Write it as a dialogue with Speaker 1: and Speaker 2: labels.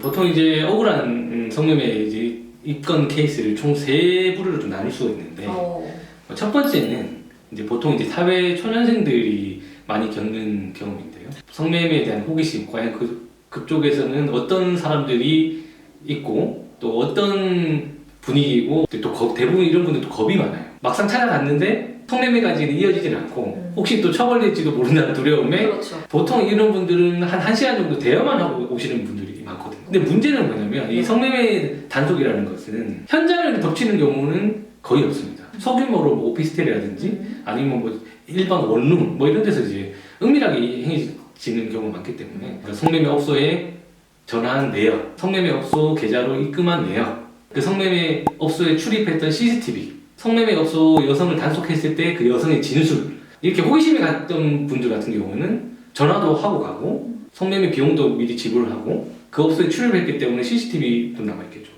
Speaker 1: 보통 이제 억울한 음, 성매매 이제 입건 케이스를 총 세 부류로 나눌 수가 있는데
Speaker 2: 어.
Speaker 1: 첫 번째는 이제 보통 이제 사회 초년생들이 많이 겪는 경험인데요. 성매매에 대한 호기심, 과연 그 그쪽에서는 어떤 사람들이 있고 또 어떤 분위기고 또 겁- 대부분 이런 분들도 겁이 많아요. 막상 찾아갔는데 성매매까지는 이어지질 않고
Speaker 2: 음.
Speaker 1: 혹시 또 처벌될지도 모른다는 두려움에
Speaker 2: 그렇죠.
Speaker 1: 보통 이런 분들은 한 1시간 정도 대여만 하고 오시는 분들이 많거든요. 근데 문제는 뭐냐면 이 성매매 단속이라는 것은 현장을 덮치는 경우는 거의 없습니다. 소규모로 뭐 오피스텔이라든지
Speaker 2: 음.
Speaker 1: 아니면 뭐 일반 원룸 뭐 이런 데서 이제 은밀하게 행해지는 경우가 많기 때문에 그러니까 성매매 업소에 전화한 내역, 성매매 업소 계좌로 입금한 내역, 그 성매매 업소에 출입했던 CCTV, 성매매 업소 여성을 단속했을 때 그 여성의 진술 이렇게 호기심이 갔던 분들 같은 경우는 전화도 하고 가고 성매매 비용도 미리 지불을 하고 그 업소에 출입했기 때문에 CCTV도 남아있겠죠.